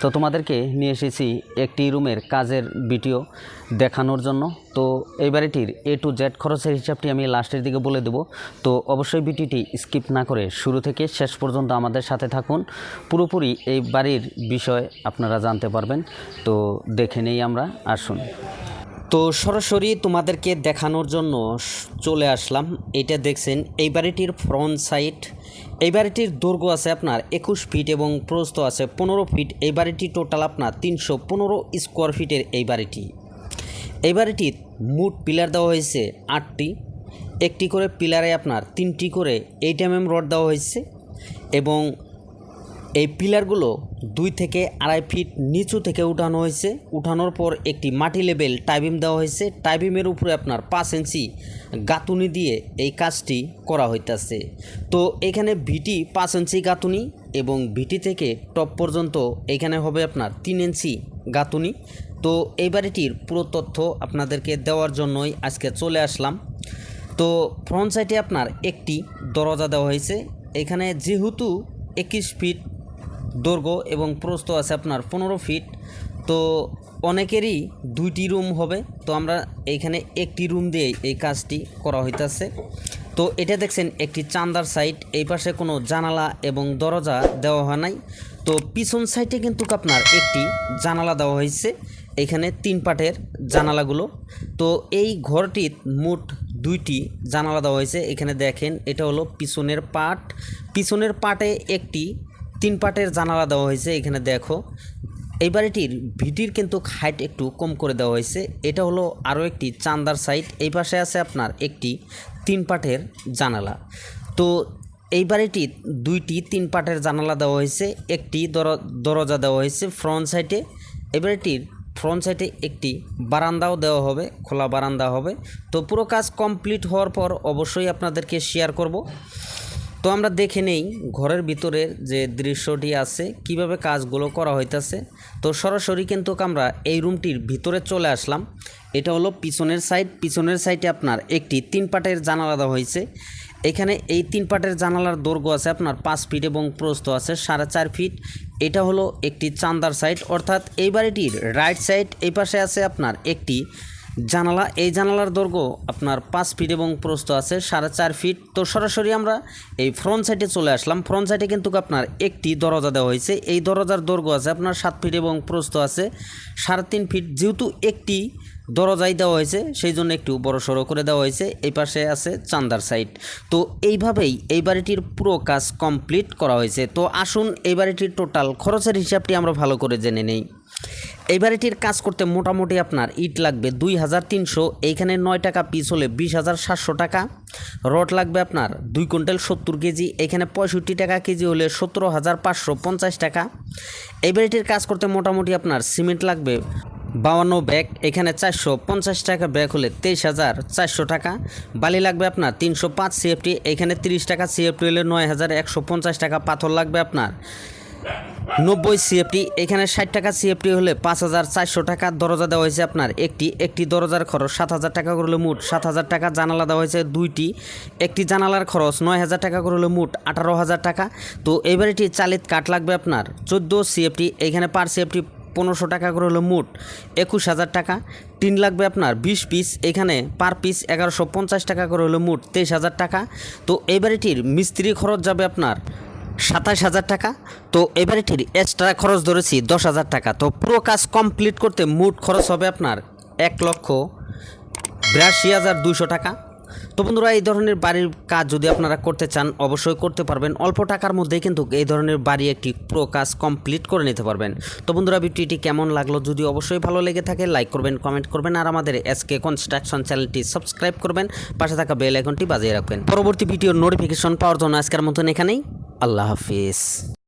তো তোমাদেরকে নিয়ে এসেছি একটি রুমের কাজের ভিডিও দেখানোর জন্য। তো এই বাড়িটির এ টু জেড খরচের হিসাবটি আমি লাস্টের দিকে বলে দেব। তো অবশ্যই ভিডিওটি স্কিপ না করে শুরু থেকে শেষ পর্যন্ত আমাদের সাথে থাকুন। পুরোপুরি এই বাড়ির বিষয় আপনারা জানতে পারবেন। তো দেখে নেই আমরা, আসুন। তো সরাসরি তোমাদেরকে দেখানোর জন্য চলে আসলাম। এটা দেখছেন, এই বাড়িটির ফ্রন্ট সাইড এই বাড়িটির দৈর্ঘ্য আছে আপনার একুশ ফিট এবং প্রস্থ আছে পনেরো ফিট এই বাড়িটি টোটাল আপনার তিনশো পনেরো স্কোয়ার ফিটের এই বাড়িটি। এই বাড়িটির মুট পিলার দেওয়া হয়েছে আটটি। একটি করে পিলারে আপনার তিনটি করে এইট এম এম রড দেওয়া হয়েছে এবং এই পিলারগুলো দুই থেকে আড়াই ফিট নিচু থেকে উঠানো হয়েছে। উঠানোর পর একটি মাটি লেভেল টাইবিম দেওয়া হয়েছে। টাইবিমের উপরে আপনার পাঁচ ইঞ্চি গাঁথুনি দিয়ে এই কাজটি করা হইতাছে। তো এখানে ভিটি পাঁচ ইঞ্চি গাঁথুনি এবং ভিটি থেকে টপ পর্যন্ত এখানে হবে আপনার তিন ইঞ্চি গাঁথুনি। তো এই বাড়িটির পুরো তথ্য আপনাদেরকে দেওয়ার জন্যই আজকে চলে আসলাম। তো ফ্রন্ট সাইডে আপনার একটি দরজা দেওয়া হয়েছে। এখানে যেহেতু একুশ ফিট দৈর্ঘ্য এবং প্রস্থ আছে আপনার পনেরো ফিট তো অনেকেরই দুইটি রুম হবে। তো আমরা এইখানে একটি রুম দিয়ে এই কাজটি করা হইতাছে। তো এটা দেখছেন একটি চান্দার সাইড এই পাশে কোনো জানালা এবং দরজা দেওয়া হয় নাই। তো পিছন সাইডে কিন্তু আপনার একটি জানালা দেওয়া হয়েছে এখানে তিন পাটের জানালাগুলো। তো এই ঘরটির মোট দুইটি জানালা দেওয়া হয়েছে এখানে দেখেন এটা হলো পিছনের পাট। পিছনের পাটে একটি তিন পাটের জানালা দেওয়া হয়েছে, এখানে দেখো। এই বাড়িটির ভিটির কিন্তু হাইট একটু কম করে দেওয়া হয়েছে। এটা হলো আরও একটি চান্দার সাইড এই পাশে আছে আপনার একটি তিন পাটের জানালা। তো এই বাড়িটির দুইটি তিন পাটের জানালা দেওয়া হয়েছে, একটি দর- দরজা দেওয়া হয়েছে ফ্রন্ট সাইডে এই বাড়িটির ফ্রন্ট সাইডে একটি বারান্দাও দেওয়া হবে, খোলা বারান্দা হবে। তো পুরো কাজ কমপ্লিট হওয়ার পর অবশ্যই আপনাদেরকে শেয়ার করব। তো আমরা দেখে নেই ঘরের ভিতরের যে দৃশ্যটি আছে, কীভাবে কাজগুলো করা হইতাছে। তো সরাসরি কিন্তু আমরা এই রুমটির ভিতরে চলে আসলাম। এটা হলো পিছনের সাইড। পিছনের সাইডে আপনার একটি তিন পাটের জানালা দেওয়া হয়েছে এখানে এই তিন পাটের জানালার দৈর্ঘ্য আছে আপনার পাঁচ ফিট এবং প্রস্থ আছে সাড়ে চার ফিট। এটা হলো একটি চান্দার সাইড। অর্থাৎ এই বাড়িটির রাইট সাইড এই পাশে আছে আপনার একটি জানালা, এই জানালার দৈর্ঘ্য আপনার পাঁচ ফিট এবং প্রস্থ আছে সাড়ে চার ফিট তো সরাসরি আমরা এই ফ্রন্ট সাইডে চলে আসলাম। ফ্রন্ট সাইডে কিন্তু আপনার একটি দরজা দেওয়া হয়েছে। এই দরজার দৈর্ঘ্য আছে আপনার সাত ফিট এবং প্রস্ত আছে সাড়ে তিন ফিট যেহেতু একটি দরজাই দেওয়া হয়েছে, সেই জন্য একটু বড় সড়ো করে দেওয়া হয়েছে। এই পাশে আছে চান্দার সাইড তো এইভাবেই এই বাড়িটির পুরো কাজ কমপ্লিট করা হয়েছে। তো আসুন এই বাড়িটির টোটাল খরচের হিসাবটি আমরা ভালো করে জেনে নেই। এই বাড়িটির কাজ করতে মোটামুটি আপনার ইট লাগবে দুই হাজার তিনশো, এইখানে নয় টাকা পিস হলে বিশ হাজার সাতশো টাকা। রড লাগবে আপনার দুই কুইন্টাল সত্তর কেজি এখানে পঁয়ষট্টি টাকা কেজি হলে সতেরো হাজার পাঁচশো পঞ্চাশ টাকা। এই বাড়িটির কাজ করতে মোটামুটি আপনার সিমেন্ট লাগবে বাউান্ন ব্যাগ এখানে চারশো পঞ্চাশ টাকা ব্যাগ হলে তেইশ হাজার চারশো টাকা। বালি লাগবে আপনার তিনশো পাঁচ সিএফটি এখানে তিরিশ টাকা সিএফটি হলে নয় হাজার একশো পঞ্চাশ টাকা। পাথর লাগবে আপনার নব্বই সিএফটি, এখানে ষাট টাকা সিএফটি হলে পাঁচ হাজার চারশো টাকা দরজা দেওয়া হয়েছে আপনার। একটি একটি দরজার খরচ সাত হাজার টাকা করলে মোট সাত হাজার টাকা, জানালা দেওয়া হয়েছে দুইটি। একটি জানালার খরচ নয় হাজার টাকা করলে মোট আঠারো হাজার টাকা। তো এই বাড়িটি চালিত কাঠ লাগবে আপনার। চোদ্দ সিএফটি, এখানে পার সিএফটি পনেরোশো টাকা করে হলো মোট একুশ হাজার টাকা। টিন লাগবে আপনার বিশ পিস, এখানে পার পিস এগারোশো পঞ্চাশ টাকা করে হলো মোট তেইশ হাজার টাকা। তো এই বাড়িটির মিস্ত্রি খরচ যাবে আপনার সাতাশ হাজার টাকা। তো এই বাড়িটির এক্সট্রা খরচ ধরেছি দশ হাজার টাকা। তো পুরো কাজ কমপ্লিট করতে মোট খরচ হবে আপনার এক লক্ষ বিরাশি হাজার দুশো টাকা। তো বন্ধুরা, এই ধরনের বাড়ির কাজ যদি আপনারা করতে চান, অবশ্যই করতে পারবেন। অল্প টাকার মধ্যেই কিন্তু এই ধরনের বাড়ি একটি পুরো কাজ কমপ্লিট করে নিতে পারবেন। তো বন্ধুরা, ভিডিওটি কেমন লাগল যদি অবশ্যই ভালো লেগে থাকে লাইক করবেন কমেন্ট করবেন, আর আমাদের এসকে কনস্ট্রাকশন চ্যানেলটি সাবস্ক্রাইব করবেন। পাশে থাকা বেল আইকনটি বাজিয়ে রাখবেন। পরবর্তী ভিডিওর নোটিফিকেশন পাওয়ার জন্য আজকের মতন এখানেই। আল্লাহ হাফিজ